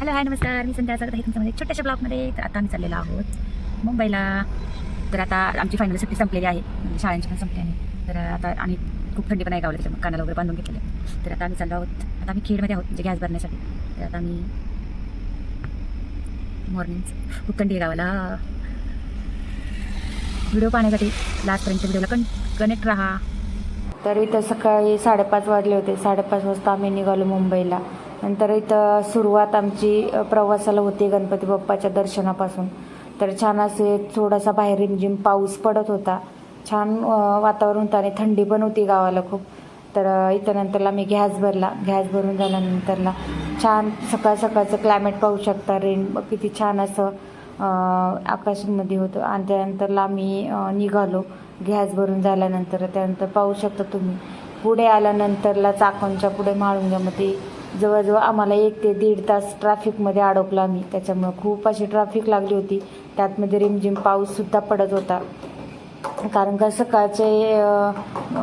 Hello hi नमस्कार. मी संध्या स्वागत आहे तुमच्यामध्ये छोट्याशा ब्लॉगमध्ये. तर आता आम्ही चाललेलो आहोत मुंबईला. तर आता आमची फायनल सुट्टी संपलेली आहे. म्हणजे शाळांची पण संपली आहे. तर आता आणि खूप थंडी पण आहे गावला त्याच्यामुळे कानाला वगैरे बांधून घेतलेले तर आता आम्ही चाललो आहोत. आता आम्ही खेडमध्ये आहोत म्हणजे गॅस भरण्यासाठी. तर आता आम्ही मॉर्निंग खूप थंडी आहे गावाला. व्हिडिओ पाहण्यासाठी लास्टपर्यंत व्हिडिओला कन कनेक्ट राहा. तर इथं सकाळी साडेपाच वाजले होते. साडेपाच वाजता आम्ही निघालो मुंबईला. नंतर इथं सुरुवात आमची प्रवासाला होती गणपती बाप्पाच्या दर्शनापासून. तर छान असे थोडासा बाहेर रिमझिम पाऊस पडत होता. छान वातावरण होतं आणि थंडी पण होती गावाला खूप. तर इथं नंतरला मी गॅस भरला. गॅस भरून झाल्यानंतरला छान सकाळ सकाळचं क्लायमेट पाहू शकता. रेन किती छान असं आकाशामध्ये होतं. आणि त्यानंतरला आम्ही निघालो. गॅस भरून झाल्यानंतर त्यानंतर पाहू शकता तुम्ही. पुढे आल्यानंतरला चाकणच्या पुढे माळुंग्यामध्ये जवळजवळ आम्हाला एक ते दीड तास ट्रॅफिकमध्ये अडकलो आम्ही. त्याच्यामुळं खूप अशी ट्रॅफिक लागली होती. त्यातमध्ये रिमझिम पाऊससुद्धा पडत होता. कारण का सकाळचे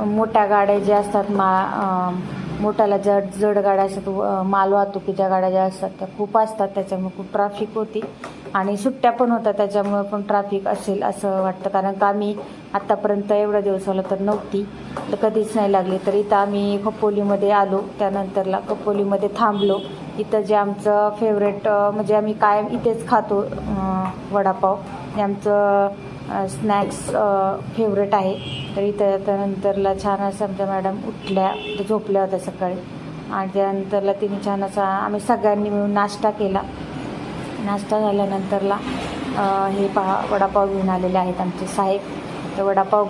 मोठ्या गाड्या ज्या असतात मा मोठाला जड जड गाड्या असतात व- माल वाहतुकीच्या गाड्या ज्या असतात त्या खूप असतात. त्याच्यामुळे खूप ट्रॅफिक होती. आणि सुट्ट्या पण होत्या त्याच्यामुळे पण ट्रॅफिक असेल असं वाटतं. कारण का आम्ही आत्तापर्यंत एवढ्या दिवसाला तर नव्हती. तर कधीच नाही लागली. तर इथं आम्ही खपोलीमध्ये आलो. त्यानंतरला खपोलीमध्ये थांबलो. इथं जे आमचं फेवरेट म्हणजे आम्ही कायम इथेच खातो वडापाव. हे आमचं स्नॅक्स फेवरेट आहे. तर त्यानंतरला छान असं आमच्या मॅडम उठल्या त्या झोपल्या होत्या सकाळी. आणि त्यानंतरला तिने छान असा आम्ही सगळ्यांनी मिळून नाश्ता केला. नाश्ता झाल्यानंतरला हे पहा वडापाव घेऊन आलेले आहेत आमचे साहेब. तर वडापाव